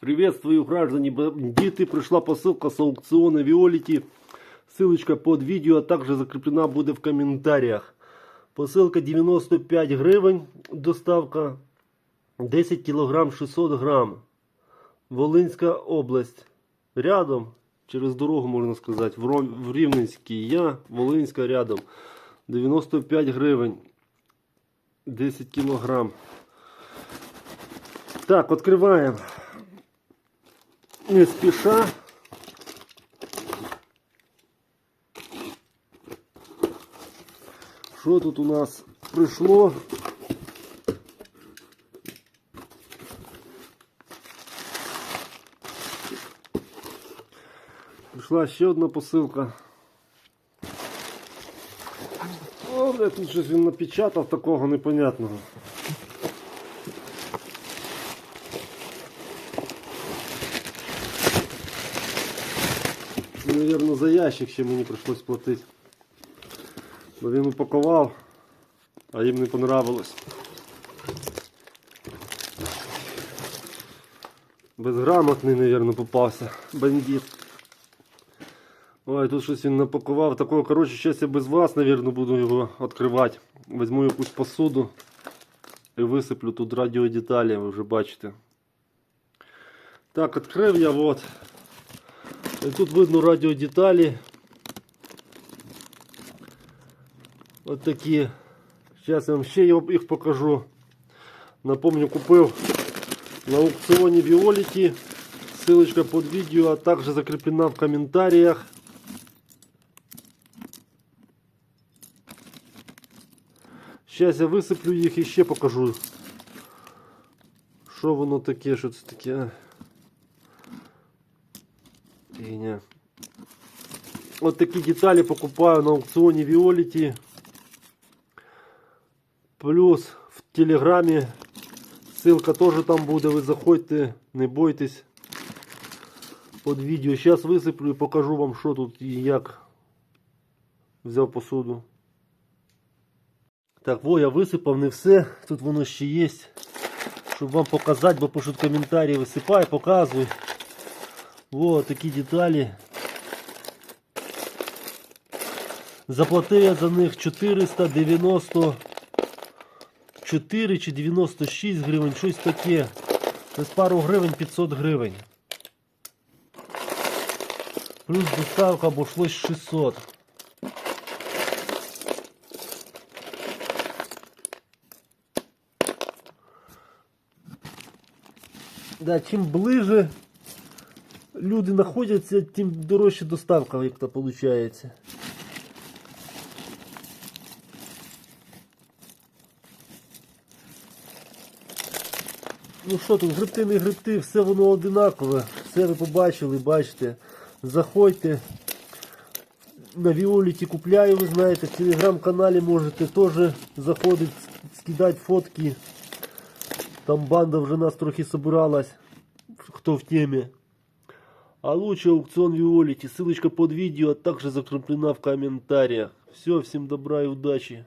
Приветствую, граждане бандиты. Пришла посылка с аукциона Виолити. Ссылочка под видео, а также закреплена буде в комментариях. Посилка 95 гривень, доставка 10 кг 600 грам. Волинська область. Рядом, через дорогу можна сказати, в, Ром- в Рівненській. Я, Волинська рядом. 95 гривень. 10 кілограм. Так, відкриваємо. Не спіша. Що тут у нас прийшло? Прийшла ще одна посилка. О, бля, тут щось він напечатав такого непонятного. Наверное, за ящик ще мені прийшлось платити. Бо він упакував, а їм не понравилось. Безграмотний, наверное, попався. Бандит. Ой, тут щось він напакував. Такого, коротше, зараз я без вас, наверное, буду його відкривати. Візьму якусь посуду і висиплю тут радіодеталі, ви вже бачите. Так, відкрив я от. І тут видно радіодеталі. От такі. Зараз я вам ще їх покажу. Напомню, купив на аукціоні Violet. Ссылочка под видео, а также закреплена в комментариях. Сейчас я висиплю їх і ще покажу. Що воно таке, що це таке. Фігня. От такі деталі покупаю на аукціоні Violet. Плюс в телеграмі ссылка теж там буде. Ви заходьте, не бойтесь. Под відео. Зараз висиплю і покажу вам, що тут і як взяв посуду. Так, во, я висипав не все. Тут воно ще є. Щоб вам показати, бо пишуть коментарі, висипай, показуй. Во, такі деталі. Заплатив я за них 494 чи 96 гривень, щось таке. З пару гривень 500 гривень. Плюс доставка обошлось 600. Да, чим ближе люди знаходяться, тим дорожче доставка як то виходить. Ну що тут, грибти, не грибти, все воно одинакове. Все ви побачили, бачите. Заходьте. На Віоліті купляю, ви знаєте, в телеграм-каналі можете теж заходити, скидати фотки. Там банда вже нас трохи собиралась, хто в темі. А лучше аукцион Виолити. Ссылочка под видео, а также закреплена в комментариях. Все, всем добра и удачи.